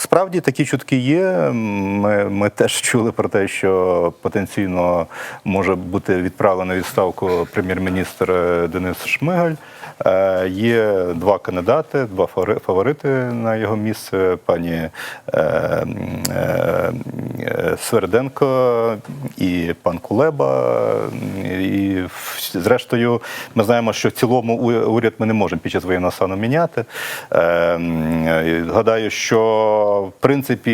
Справді такі чутки є. Ми, ми теж чули про те, що потенційно може бути відправлений у відставку прем'єр-міністр Денис Шмигаль. Е, Є два кандидати, два фавори- фаворити на його місце: пані е, е, е, Сверденко і пан Кулеба. І зрештою, ми знаємо, що в цілому уряд ми не можемо під час воєнного стану міняти. Е, е, Гадаю, що в принципі,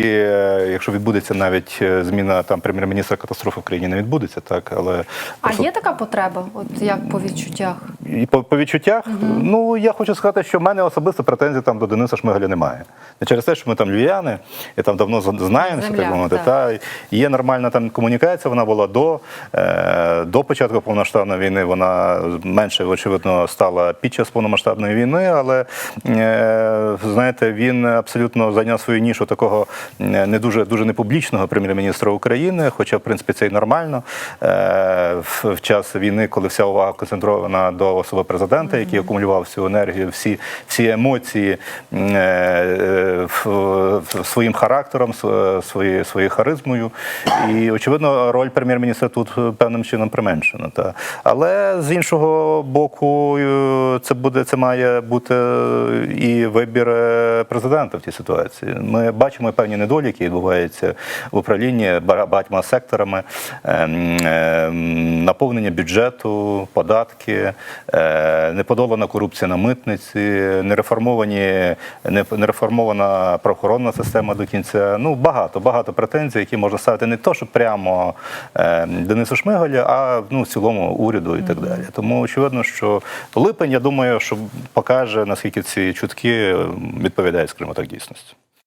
якщо відбудеться навіть е, зміна там прем'єр-міністра катастрофи в країні не відбудеться, так але А є така потреба, от як по відчуттях? І по, по відчуттях, ну я хочу сказати, що в мене особисто претензій там до Дениса Шмигаля немає. Не через те, що ми там львів'яни, і там давно знаємося, так мовити. так. Та є нормальна там комунікація. Вона була до, е, до початку повномасштабної війни. Вона менше очевидно стала під час повномасштабної війни, але е, знаєте, він абсолютно зайняв свою нішу такого е, не дуже дуже непублічного прем'єр-міністра України. Хоча, в принципі, це і нормально е, в, в час війни, коли вся увага концентрована до особи президента, який акумулював всю енергію, всі, всі емоції е, е, в- в- своїм характером, св- своєю своєю харизмою. І очевидно, роль прем'єр-міністра тут е, певним чином применшена. Та. Але з іншого боку, е, це буде це має бути і вибір е, президента в цій ситуації. Ми бачимо певні недоліки, які відбуваються в управлінні багатьма секторами, ем, ем, наповнення бюджету, податки, е, неподолана корупція на митниці, нереформовані, не- нереформована правоохоронна система до кінця. Ну багато, багато претензій, які можна ставити не то, що прямо е, Денису Шмигалю, а ну в цілому уряду і так далі. Тому очевидно, що липень, я думаю, що покаже наскільки ці чутки е, відповідають, скажімо так, дійсності.